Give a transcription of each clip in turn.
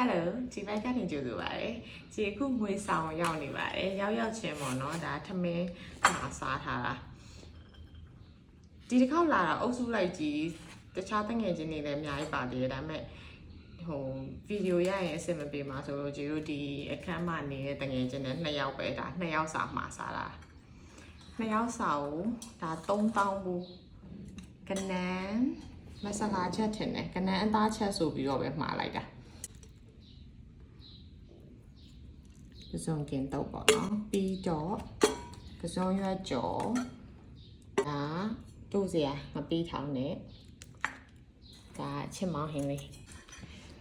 Hello ဒီဘက်ကနေကြိုဆိုပါရယ်ဒီအခုငွေဆောင်ရောက်နေပါတယ်ရောက်ရောက်ချင်းပေါ့နော်ဒါထမင်းမှာစားထားတာဒီတစ်ခေါက်လာတာအုပ်စုလိုက်ကြီးတခြားတငယ်ချင်းတွေလည်းအများကြီးပါသေးတယ်ဒါပေမဲ့ဟိုဗီဒီယိုရရင်အဆင်မပြေမှာဆိုလို့ဂျီတို့ဒီအခန်းမှာနေတဲ့တငယ်ချင်းတွေနှစ်ယောက်ပဲဒါနှစ်ယောက်စာမှာစားတာနှစ်ယောက်စာကိုဒါ3000ဘူးကနန်းမဆလာချက်ထင်တယ်ကနန်းအသားချက်ဆိုပြီးတော့ပဲမှာလိုက်တာ ကစုံကင်တော့ပေါ့နော်ပြီးတော့ကစုံရွက်ကြော်ဒါတို့စရာမပြီးထောင်းနဲ့ဒါချစ်မောင်းဟင်းလေး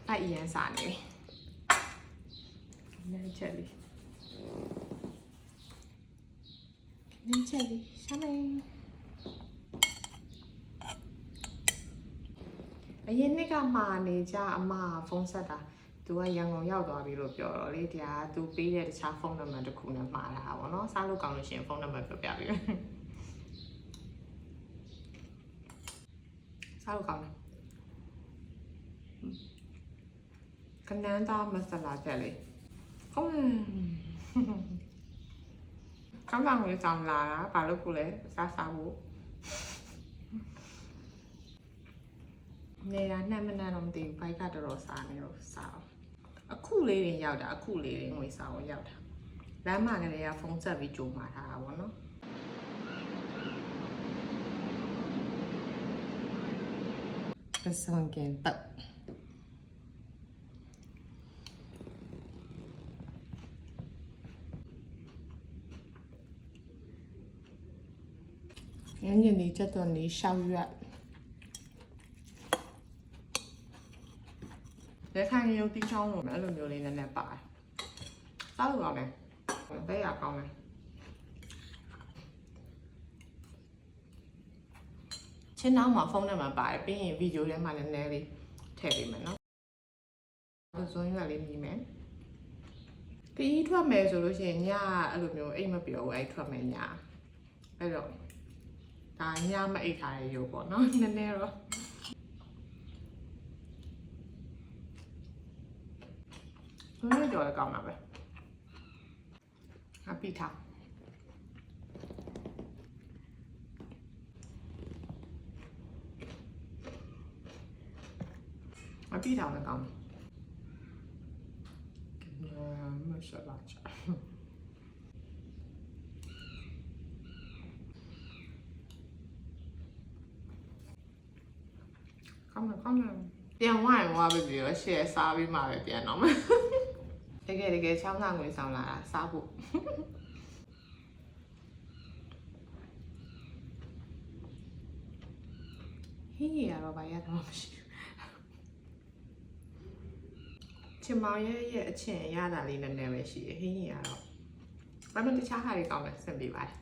အဲ့အရန်စားနေပြီနားချက်လေးနားချက်လေးရှာမယ်အရင်နှစ်ကမှာနေကြအမဖုန်းဆက်တာ သူကရန်ကုန်ရောက်သွားပြီလို့ပြောတော့လေတရားသူပေးတဲ့တခြားဖုန်းနံပါတ်တစ်ခုနဲ့မှားတာပါတော့စားလို့ကောင်းလို့ရှိရင်ဖုန်းနံပါတ်ပြောပြပေးမယ်စားလို့ကောင်းတယ်ကနန်းသားမဆလာချက်လေးကောင်းတယ်ကောင်းကောင်းလေးဆောင်လာတာဘာလို့ခုလဲစားစားဖို့ နေတာနဲ့မနဲ့တော့မသိဘူးဘိုက်ကတော်တော်စားနေတော့စားအောင်အခုလေးတွေရောက်တာအခုလေးတွေငွေဆောင်ရောက်တာလမ်းမကလေးကဖုန်းဆက်ပြီးကြိုမှာထားတာပေါ့နော်ပစုံကင်ပတ်ငင်းညင်ဒီချက်တော်လေးရှောက်ရွက် လက်ခံရုပ်တိချောင်းလို့အဲ့လိုမျိုးလေးနည်းနည်းပါတယ်စားလို့ကောင်းတယ်ဘယ်ရကောင်းလဲချင်းနောက်မှာဖုန်းနံပါတ်ပါတယ်ပြီးရင်ဗီဒီယိုထဲမှာလည်းနည်းလေးထည့်ပေးမယ်နော်ဇွန်ရွက်လေးမြည်မယ်ခရီးထွက်မယ်ဆိုလို့ရှိရင်ညအဲ့လိုမျိုးအိတ်မပြောဘူးအဲ့ထွက်မယ်ညအဲ့တော့ဒါညမအိတ်ထားတဲ့ရုပ်ပေါ့နော်နည်းနည်းတော့ ဘယ်လိုကြော်လဲကောင်းမှာပဲအပိထားအပိထားလည်းကောင်းတယ်မဆလာချာကောင်းတယ်ကောင်းတယ် ပြန်ဝိုင်းဝါပဲပြီးတော့ share စားပြီးမှပဲပြန်တော့မယ်တကယ်တကယ်ချောင်းသားငွေဆောင်လာတာစားဖို့ဟင်းရတော့ဘာရတော့မရှိဘူးချင်မောင်ရဲ့ရဲ့အချင်းရတာလေးနည်းနည်းပဲရှိတယ်ဟင်းရတော့ဘာမှတခြားဟာတွေကောင်းတယ်စင်ပြပါတယ်